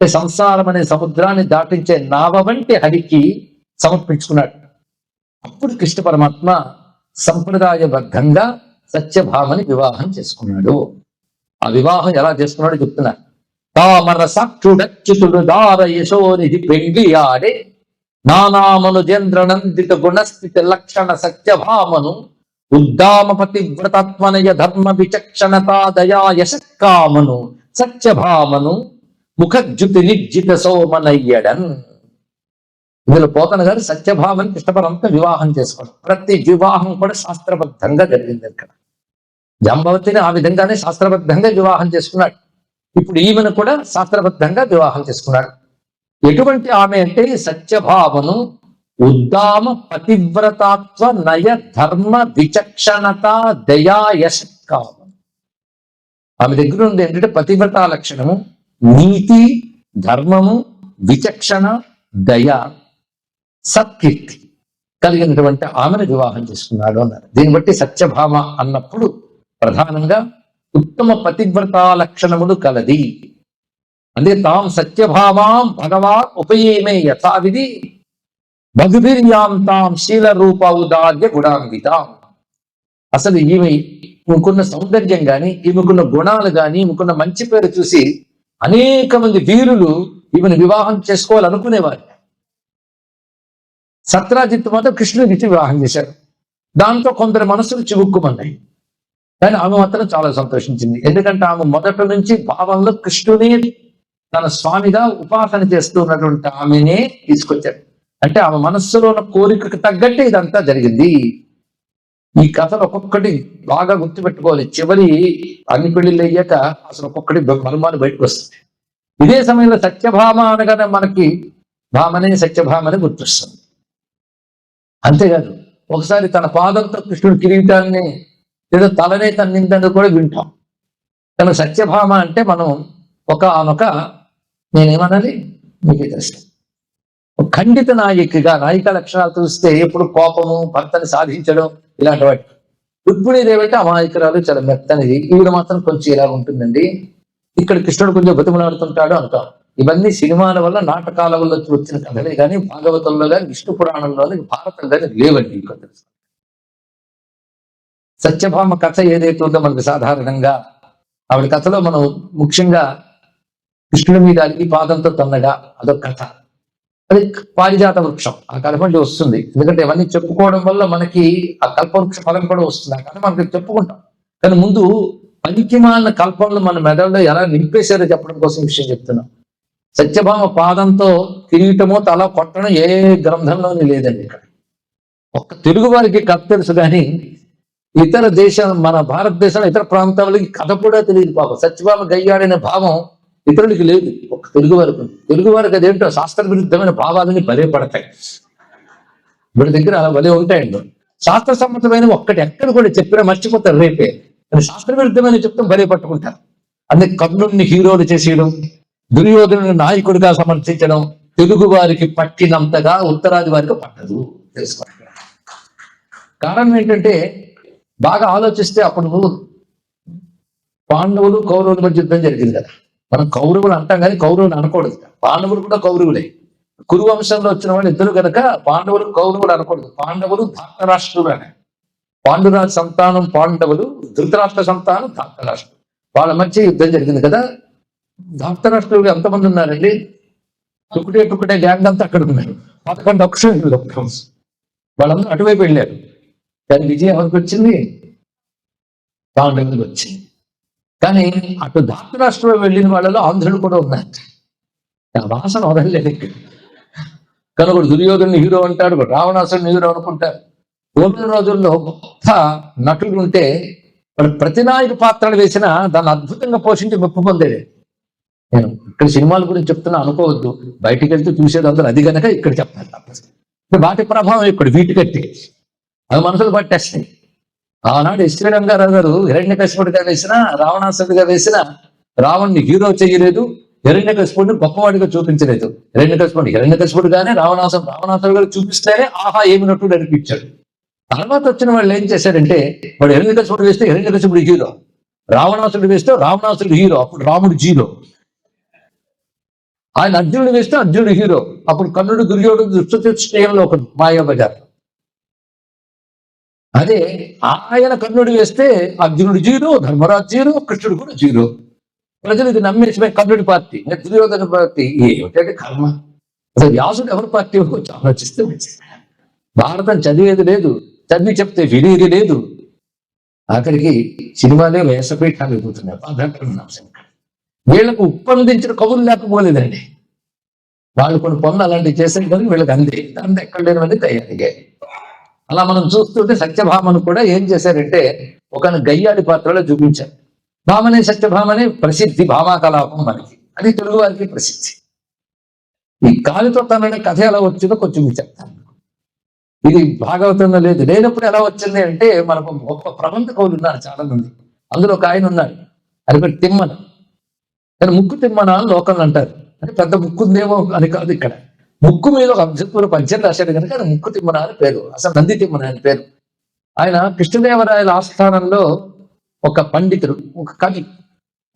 అంటే సంసారం అనే సముద్రాన్ని దాటించే నావ వంటి హరికి సమర్పించుకున్నాడు. అప్పుడు కృష్ణ పరమాత్మ సంప్రదాయబద్ధంగా సత్యభామని వివాహం చేసుకున్నాడు. ఆ వివాహం ఎలా చేసుకున్నాడో చెప్తున్నా. తామర సాక్షుడచ్యుతుడు దార యశోనిధి పెండ్లి ఆడే నానామనుజేంద్ర నందిత గుణస్థితి లక్షణ సత్యభామను ఉద్దామ పతివ్రతత్మనయ ధర్మ విచక్షణతా దయా యశకామను సత్యభామను ముఖజ్యుతి నిర్జిత సోమనయ్యడన్ ఇందులో పోతన గారు సత్యభామని కృష్ణపరంతో వివాహం చేసుకోవడం. ప్రతి వివాహం కూడా శాస్త్రబద్ధంగా జరిగింది ఇక్కడ. జంబవతిని ఆ విధంగానే శాస్త్రబద్ధంగా వివాహం చేసుకున్నాడు. ఇప్పుడు ఈమెను కూడా శాస్త్రబద్ధంగా వివాహం చేసుకున్నాడు. ఎటువంటి ఆమె అంటే సత్యభావను ఉద్దామ పతివ్రతాత్వ నయ ధర్మ విచక్షణత దయా యశక్కామ ఆమె దగ్గర ఉంది ఏంటంటే పతివ్రత లక్షణము. నీతి ధర్మము విచక్షణ దయ సత్కీర్తి కలిగినటువంటి ఆమెను వివాహం చేసుకున్నాడు అన్నారు. దీన్ని బట్టి సత్యభామ అన్నప్పుడు ప్రధానంగా ఉత్తమ పతివ్రత లక్షణములు కలది. అదే తాం సత్యభావాం భగవాన్ ఉపయేమే యథావిధి భగుభిర్యాం తాం శీల రూప ఉదార్య గుణాన్వితాం. అసలు ఈమె ఈమెకున్న సౌందర్యం గాని ఈమెకున్న గుణాలు గాని ఈమెకున్న మంచి పేరు చూసి అనేక మంది వీరులు ఈమెను వివాహం చేసుకోవాలనుకునేవారు. సత్రాజిత్ మాత్రం కృష్ణుడిని వివాహం చేశారు. దాంతో కొందరి మనసులు చివుక్కుమన్నాయి కానీ ఆమె మాత్రం చాలా సంతోషించింది. ఎందుకంటే ఆమె మొదటి నుంచి భావంలో కృష్ణుని తన స్వామిగా ఉపాసన చేస్తూ ఉన్నటువంటి ఆమెనే తీసుకొచ్చాడు అంటే ఆమె మనస్సులో ఉన్న కోరికకు తగ్గట్టే ఇదంతా జరిగింది. ఈ కథలు ఒక్కొక్కటి బాగా గుర్తుపెట్టుకోవాలి. చివరి అన్ని పెళ్ళిళ్ళు అయ్యాక అసలు ఒక్కొక్కటి మనుమాని బయటకు వస్తుంది ఇదే సమయంలో సత్యభామ అనగానే మనకి భామనే సత్యభామనే గుర్తొస్తుంది. అంతేకాదు ఒకసారి తన పాదంతో కృష్ణుడు కిరీటాన్ని లేదా తలనే తన్నిందని కూడా వింటాం. తన సత్యభామ అంటే మనం ఒక ఆమెక నేనేమనాలి? మీకే తెలుసు. ఖండిత నాయికగా నాయిక లక్షణాలు చూస్తే ఎప్పుడు కోపము భర్తని సాధించడం ఇలాంటి వాటి రుక్మిణీదేవి అమాయకురాలు చాలా మెత్తనిది. ఈవిడ మాత్రం కొంచెం ఇలా ఉంటుందండి. ఇక్కడ కృష్ణుడు కొంచెం బతిమలాడుతుంటాడు అంటాం. ఇవన్నీ సినిమాల వల్ల నాటకాల వల్ల వచ్చిన కథలే కానీ భాగవతంలో కానీ విష్ణు పురాణంలో భారతం కానీ లేవండి ఈ తెలుసు సత్యభామ కథ ఏదైతే ఉందో మనకు సాధారణంగా ఆవిడ కథలో మనం ముఖ్యంగా కృష్ణుడి మీద ఈ పాదంతో తన్నగా అదొక కథ. అది పారిజాత వృక్షం. ఆ కల్పండి వస్తుంది. ఎందుకంటే ఇవన్నీ చెప్పుకోవడం వల్ల మనకి ఆ కల్పవృక్ష ఫలం కూడా వస్తుంది. కానీ మనం మనకి చెప్పుకుంటాం. కానీ ముందు పనికిమాలిన కల్పనలు మన మెదడులో ఎలా నింపేశారో చెప్పడం కోసం విషయం చెప్తున్నాం. సత్యభామ పాదంతో కిరీటమో తల కొట్టడం ఏ గ్రంథంలోని లేదండి ఇక్కడ. ఒక్క తెలుగు వారికి కథ తెలుసు కానీ ఇతర దేశాలు మన భారతదేశంలో ఇతర ప్రాంతాలకి కథ కూడా తెలియదు పాపం. సత్యభామ గయ్యాడనే భావం ఇతరులకి లేదు. ఒక తెలుగు వారికి తెలుగు వారికి అదేంటో శాస్త్ర విరుద్ధమైన భావాలని భలే పడతాయి. వీడి దగ్గర భలే ఉంటాయండి. శాస్త్ర సమ్మతమైన ఒక్కటి ఎక్కడ కూడా చెప్పినా మర్చిపోతారు రేపే. శాస్త్ర విరుద్ధమైన చెప్తాం భలే పట్టుకుంటారు. అందుకే కర్ణుడిని హీరోలు చేసేయడం దుర్యోధనుని నాయకుడిగా సమర్థించడం తెలుగు వారికి పట్టినంతగా ఉత్తరాది వారికి పట్టదు. తెలుసుకోండి కారణం ఏంటంటే బాగా ఆలోచిస్తే అప్పుడు పాండవులు కౌరవుల మధ్య యుద్ధం జరిగింది కదా. మనం కౌరవులు అంటాం కానీ కౌరవులు అనకూడదు. పాండవులు కూడా కౌరవులే. కురు వంశంలో వచ్చిన వాళ్ళు ఇద్దరు కనుక పాండవులు కౌరవులు అనకూడదు. పాండవులు ధాతరాష్ట్రులు అనే. పాండురాజు సంతానం పాండవులు ధృతరాష్ట్ర సంతానం ధాతరాష్ట్రులు వాళ్ళ మధ్య యుద్ధం జరిగింది కదా. ధాతరాష్ట్రులు ఎంతమంది ఉన్నారండి? టుకుటే టుకుటే గ్యాంగ్ అంతా అక్కడ ఉన్నారు. పదకొండు అక్షరాలు వాళ్ళందరూ అటువైపు వెళ్ళారు. కానీ విజయం ఎవరికి వచ్చింది? పాండవులకు వచ్చింది. కానీ అటు ధాతరాష్ట్రంలో వెళ్ళిన వాళ్ళలో ఆంధ్రులు కూడా ఉన్నారు. ఆ వాసన వదలలేదు ఇక్కడ. కనుక ఒకడు దుర్యోధను హీరో అంటాడు ఒకడు హీరో అనుకుంటారు. పూర్వ రోజుల్లో గొప్ప నటుడు ఉంటే వాడు ప్రతినాయక పాత్రలు వేసినా దాన్ని అద్భుతంగా పోషించి మెప్పు పొందేది. నేను ఇక్కడ సినిమాల గురించి చెప్తున్నా అనుకోవద్దు. బయటికి వెళ్తే చూసేది అందరూ అది గనక ఇక్కడ చెప్పాలి. వాటి ప్రభావం ఇక్కడ వీటికట్టి అవి మనసులు పట్టేస్తాయి. ఆనాడు ఎస్టీ రంగారావు గారు హిరణ్యకశిపుడిగా వేసిన రావణాసుడిగా వేసిన రావణ్ణి హీరో చేయలేదు హిరణ్యకశిపుడిని గొప్పవాడిగా చూపించలేదు. హిరణ్యకశిపుడు హిరణ్యకశిపుడుగానే రావణాసుడు రావణాసుడు గారు చూపిస్తేనే ఆహా ఏమి నటుడు అనిపించాడు. తర్వాత వచ్చిన వాళ్ళు ఏం చేశారంటే వాడు హిరణ్యకశిపుడు వేస్తే హిరణ్యకశిపుడు హీరో. రావణాసుడు వేస్తే రావణాసుడు హీరో అప్పుడు రాముడు జీరో ఆయన అర్జునుడు వేస్తే అర్జునుడు హీరో. అప్పుడు కర్ణుడు దుర్యోడు దుష్టచతుష్టయంలో ఒక మాయాబజార్. అదే ఆయన కర్ణుడు వేస్తే అర్జునుడు జీరో ధర్మరాజు జీరో కృష్ణుడు కూడా జీరో. ప్రజలు ఇది నమ్మేసి కర్ణుడి పార్టీ. దుర్యోధన పార్టీ ఏమిటంటే కర్మ. అసలు వ్యాసుడు ఎవరి పార్టీ ఆలోచిస్తే భారతం చదివేది లేదు చదివి చెప్తే వినేది లేదు. అక్కడికి సినిమాలే వేసపీఠాలు అయిపోతున్నాయి. బాధాకరమైన వీళ్ళకు ఉప్పందించిన కబుర్లు లేకపోలేదండి. వాళ్ళు కొన్ని పనులు అలాంటివి చేశారు కానీ వీళ్ళకి అందే. అంత ఎక్కడ లేనివన్నీ తయారయ్యాయి అలా మనం చూస్తుంటే సత్యభామను కూడా ఏం చేశారంటే ఒక గయ్యాడి పాత్రలో చూపించారు. భామనే సత్యభామనే ప్రసిద్ధి భామాకలాపం మనకి. అది తెలుగు వారికి ప్రసిద్ధి. ఈ కాలితో తనని కథ ఎలా వచ్చిందో కొంచెం మీకు చెప్తాను. ఇది భాగవతంలో లేదు. లేనప్పుడు ఎలా వచ్చింది అంటే మనకు గొప్ప ప్రబంధ కవులు ఉన్నారు చాలా మంది అందులో ఒక ఆయన ఉన్నాడు. అది పేరు తిమ్మన. కానీ ముక్కు తిమ్మన అని లోకల్ అంటారు. అంటే పెద్ద ముక్కు ఉందేమో అని కాదు ఇక్కడ. ముక్కు మీద ఒక అబ్జెక్టివ్ పద్యం రాశాడు కనుక ఆయన ముక్కు తిమ్మన అని పేరు అసలు నంది తిమ్మన అని పేరు. ఆయన కృష్ణదేవరాయల ఆస్థానంలో ఒక పండితుడు ఒక కవి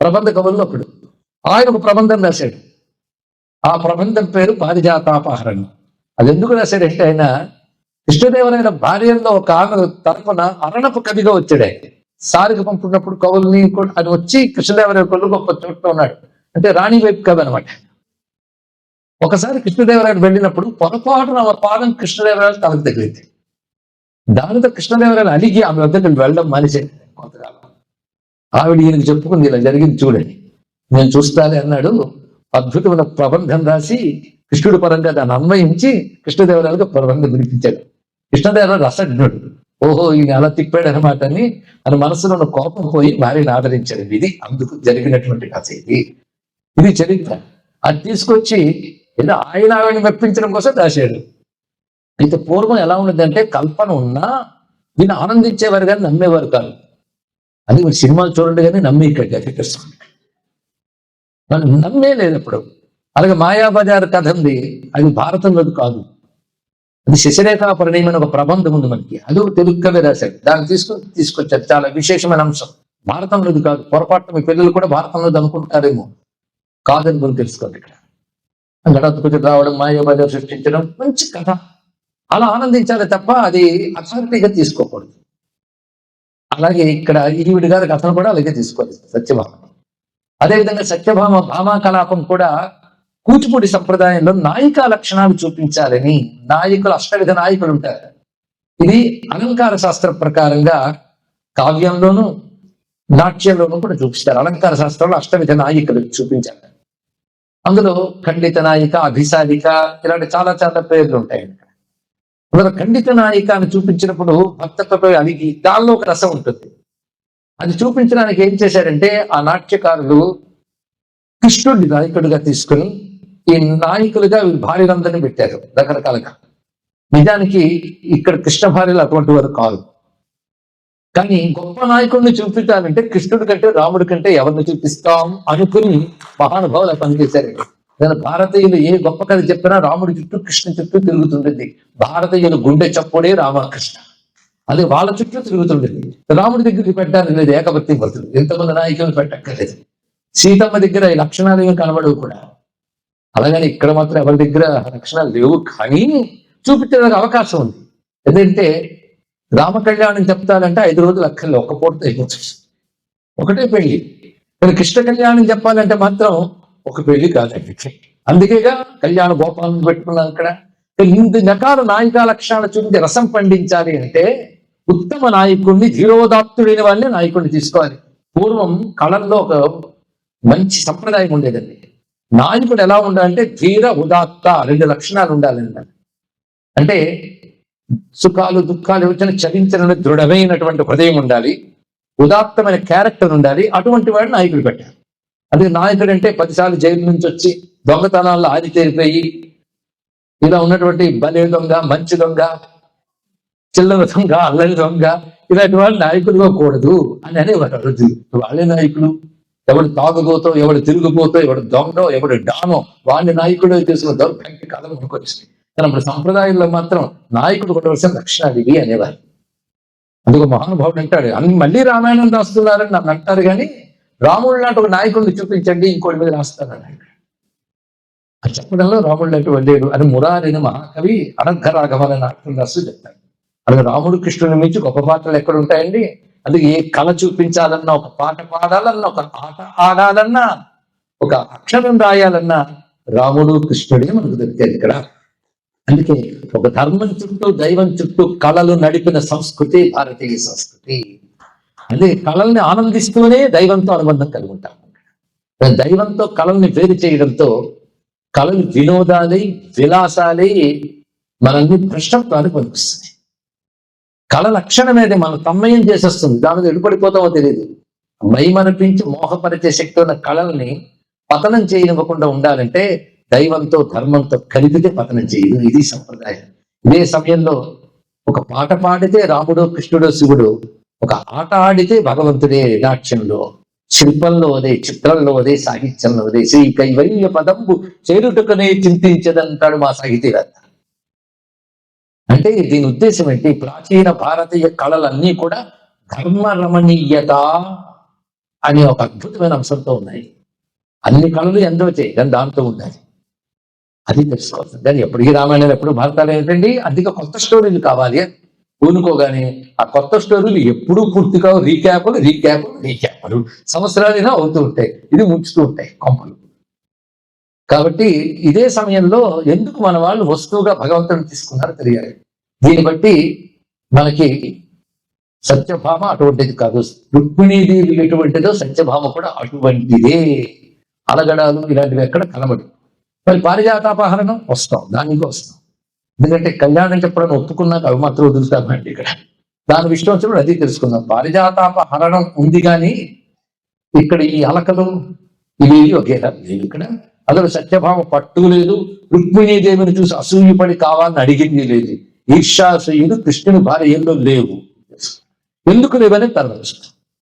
ప్రబంధ కవుల్లో ఒకడు. ఆయన ఒక ప్రబంధం రాశాడు. ఆ ప్రబంధం పేరు పారిజాతాపహరణం. అది ఎందుకు రాశాడంటే ఆయన కృష్ణదేవరాయల భార్యల్లో ఒక ఆమె తరపున అరణపు కవిగా వచ్చాడు సారికి పంపుకున్నప్పుడు కవుల్ని కూడా వచ్చి కృష్ణదేవరాయ కొలు గొప్ప చోట్ల ఉన్నాడు. అంటే రాణి వైపు కవి అనమాట ఒకసారి కృష్ణదేవరాయలు వెళ్ళినప్పుడు పొరపాటున ఆ పాదం కృష్ణదేవరాయలు తలకు తగిలింది. దానితో కృష్ణదేవరాయలు అలిగి ఆమె వద్దకు వెళ్ళడం మానేసాడు కొంతకాలం. ఆవిడ ఈయనకు చెప్పుకుంది ఇలా జరిగింది చూడండి. నేను చూస్తానే అన్నాడు. అద్భుతమైన ప్రబంధం రాసి కృష్ణుడి పరంగా దాన్ని అన్వయించి కృష్ణదేవరాయలకు ప్రబంధం వినిపించాడు. కృష్ణదేవరాయలు రసజ్ఞుడు. ఓహో ఈయన అలా తిప్పాడు అనమాట అని ఆయన మనసులో ఉన్న కోపం పోయి భార్యను ఆదరించాడు. ఇది అందుకు జరిగినటువంటి కథ ఇది. ఇది చరిత్ర. అది తీసుకొచ్చి ఏదో? ఆయన ఆవిడని మెప్పించడం కోసం రాశాడు అయితే పూర్వం ఎలా ఉండదంటే కల్పన ఉన్నా దీన్ని ఆనందించేవారు కానీ నమ్మేవారు కాదు. అది మీరు సినిమాలు చూడండి కానీ నమ్మి ఇక్కడ గతిపిస్తుంది మనం నమ్మే లేదు అప్పుడు అలాగే మాయాబజార్ కథ ఉంది అది భారతంలోది కాదు. అది శశిరేఖా పరిణయం ఒక ప్రబంధం ఉంది మనకి. అది ఒక తెలుగు కవి రాశాడు. దాన్ని తీసుకు తీసుకొచ్చారు చాలా విశేషమైన అంశం. భారతంలోది కాదు. పొరపాటు మీ పిల్లలు కూడా భారతంలోది అనుకుంటారేమో. కాదని మనం తెలుసుకోండి ఇక్కడ. గడపతి రావడం మాయాబజార్ సృష్టించడం మంచి కథ. అలా ఆనందించాలి తప్ప అది అథారిటీగా తీసుకోకూడదు. అలాగే ఇక్కడ ఈవిడ గారి కథను కూడా అలాగే తీసుకోవాలి సత్యభామ. అదేవిధంగా సత్యభామ భామా కలాపం కూడా కూచిపూడి సంప్రదాయంలో నాయికా లక్షణాలు చూపించాలని నాయకులు అష్టవిధ నాయకులు ఉంటారు. ఇది అలంకార శాస్త్ర ప్రకారంగా కావ్యంలోను నాట్యంలోనూ కూడా చూపిస్తారు. అలంకార శాస్త్రంలో అష్టవిధ నాయకులు చూపించారు. అందులో ఖండిత నాయిక అభిసారిక ఇలాంటి చాలా చాలా పేర్లు ఉంటాయి. అందులో ఖండిత నాయిక అని చూపించినప్పుడు భక్తత్వపై అలిగి దానిలో ఒక రసం ఉంటుంది. అది చూపించడానికి ఏం చేశారంటే ఆ నాట్యకారులు కృష్ణుడి నాయకుడిగా తీసుకుని ఈ నాయకులుగా భార్యలందరినీ పెట్టారు రకరకాలుగా. నిజానికి ఇక్కడ కృష్ణ భార్యలు అటువంటి వారు కాదు. కానీ గొప్ప నాయకుడిని చూపించాలంటే కృష్ణుడి కంటే రాముడి కంటే ఎవరిని చూపిస్తాం అనుకుని మహానుభావులు పనిచేశారు నేను భారతీయులు ఏ గొప్ప కథ చెప్పినా రాముడి చుట్టూ కృష్ణ చుట్టూ తిరుగుతుండేది. భారతీయులు గుండె చప్పుడే రామకృష్ణ. అది వాళ్ళ చుట్టూ తిరుగుతుండేది. రాముడి దగ్గరికి పెట్టడానికి లేదు ఏకభక్తి భక్తులు ఎంతమంది నాయకులు పెట్టక్కర్లేదు. సీతమ్మ దగ్గర ఈ లక్షణాలు ఏమి కనబడవు కూడా. అలాగని ఇక్కడ మాత్రం ఎవరి దగ్గర లక్షణాలు లేవు కానీ చూపించడానికి అవకాశం ఉంది. ఎందుకంటే రామ కళ్యాణం ఐదు రోజులు అక్కర్లే ఒక్క పూటతో అయిపోతుంది. ఒకటే పెళ్ళి. కానీ కృష్ణ కళ్యాణం చెప్పాలంటే మాత్రం ఒక పెళ్ళి కాదండి. అందుకేగా కళ్యాణ గోపాలను పెట్టుకున్నాం ఇక్కడ ఇన్ని రకాల నాయక లక్షణాలు చూపించి రసం పండించాలి అంటే ఉత్తమ నాయకుడిని ధీరోదాత్తుడైన వాళ్ళే నాయకుడిని తీసుకోవాలి. పూర్వం కళల్లో ఒక మంచి సంప్రదాయం ఉండేదండి. నాయకుడు ఎలా ఉండాలంటే ధీర ఉదాత్త రెండు లక్షణాలు ఉండాలండి. అంటే సుఖాలు దుఃఖాలు వచ్చిన చలించిన దృఢమైనటువంటి హృదయం ఉండాలి. ఉదాత్తమైన క్యారెక్టర్ ఉండాలి. అటువంటి వాడు నాయకుడు పెట్టారు. అదే నాయకుడు అంటే పదిసార్లు జైలు నుంచి వచ్చి దొంగతనాల్లో ఆదితేరిపోయి ఇలా ఉన్నటువంటి బలే దొంగ మంచి దొంగ చిల్లర దొంగ అల్లరి దొంగ ఇలాంటి వాళ్ళు నాయకులుగా కూడదు అని అనేవారు ఆ వాళ్ళే నాయకులు. ఎవడు తాగుబోతో ఎవడు తిరుగుబోతో ఎవడు దొంగో ఎవడు డామో వాడిని నాయకుడు చేసిన దౌర్భాగ్య కాలం అనుకొచ్చింది కానీ అప్పుడు సంప్రదాయంలో మాత్రం నాయకుడు కొట్టవలసిన లక్షణాలు అనేవారు. అందుకు మహానుభావుడు అంటాడు అన్ని మళ్ళీ రామాయణం రాస్తున్నారని నన్ను అంటారు కానీ రాముడు లాంటి ఒక నాయకుడిని చూపించండి ఇంకోటి మీద రాస్తారని చెప్పడంలో రాముడు లాంటి వెళ్ళాడు అని మురారిని మహాకవి అనర్ఘరాఘవన నాటకం రాస్తూ చెప్తాడు. అలాగే రాముడు కృష్ణుని మించి గొప్ప పాటలు ఎక్కడ ఉంటాయండి అందుకే ఏ కళ చూపించాలన్నా ఒక పాట పాడాలన్నా ఒక ఆట ఆడాలన్నా ఒక అక్షరం రాయాలన్నా రాముడు కృష్ణుడే మనకు దొరికారు ఇక్కడ. అందుకే ఒక ధర్మం చుట్టూ దైవం చుట్టూ కళలు నడిపిన సంస్కృతి భారతీయ సంస్కృతి. అదే కళల్ని ఆనందిస్తూనే దైవంతో అనుబంధం కలిగి ఉంటాం. దైవంతో కళల్ని వేరు చేయడంతో కళలు వినోదాలై విలాసాలై మనల్ని భ్రష్టత్వానికి పంపిస్తుంది కళ లక్షణం అనేది మన తమ్మయం చేసేస్తుంది. దాని మీద ఎడుపడిపోతామో తెలియదు. మైమనిపించి మోహపరిచే శక్తి ఉన్న కళల్ని పతనం చేయనివ్వకుండా ఉండాలంటే దైవంతో ధర్మంతో కలిపితే పతనం చేయదు. ఇది సంప్రదాయం. ఇదే సమయంలో ఒక పాట పాడితే రాముడు కృష్ణుడు శివుడు ఒక ఆట ఆడితే భగవంతుడే నాట్యంలో శిల్పంలో అదే చిత్రంలో అదే సాహిత్యంలో అదే శ్రీ కైవల్య పదంబు చేరుటకునే చింతించదంటాడు మా సాహితీవేత్త అంటే దీని ఉద్దేశం ఏంటి? ప్రాచీన భారతీయ కళలన్నీ కూడా ధర్మ రమణీయత అనే ఒక అద్భుతమైన అంశంతో ఉన్నాయి. అన్ని కళలు ఎంతో చేయి? కానీ దాంతో ఉండాలి అది తెలుసుకోవాలి కానీ ఎప్పటికీ రామాయణం ఎప్పుడు భారతాలు ఏంటండి? అందుకే కొత్త స్టోరీలు కావాలి అని. పూనుకోగానే ఆ కొత్త స్టోరీలు ఎప్పుడూ పూర్తి కావు రీక్యాపులు రీక్యాపులు రీక్యాపులు. సంవత్సరాలైనా అవుతూ ఉంటాయి. ఇది ముంచుతూ ఉంటాయి కొంపలు. కాబట్టి ఇదే సమయంలో ఎందుకు మన వాళ్ళు వస్తువుగా భగవంతుని తీసుకున్నారో తెలియాలి. దీన్ని బట్టి మనకి సత్యభామ అటువంటిది కాదు. రుక్మిణీదేవి ఎటువంటిదో సత్యభామ కూడా అటువంటిదే. అలగడాలు ఇలాంటివి ఎక్కడ కనబడి మరి పారిజాతాపహరణం వస్తాం దానికి వస్తాం. ఎందుకంటే కళ్యాణం చెప్పడం ఒప్పుకున్నాక అవి మాత్రం వదులుతామండి ఇక్కడ. దాని విషయం వచ్చినప్పుడు అది తెలుసుకుందాం. పారిజాతాపహరణం ఉంది కానీ ఇక్కడ ఈ అలకలు ఇవి ఒకే లేదు ఇక్కడ. అసలు సత్యభామ పట్టు లేదు రుక్మిణీదేవిని చూసి అసూయపడి కావాలని అడిగింది లేదు. ఈర్షాసూయుడు కృష్ణుని భార్యలో లేవు. ఎందుకు లేవని తర్వాత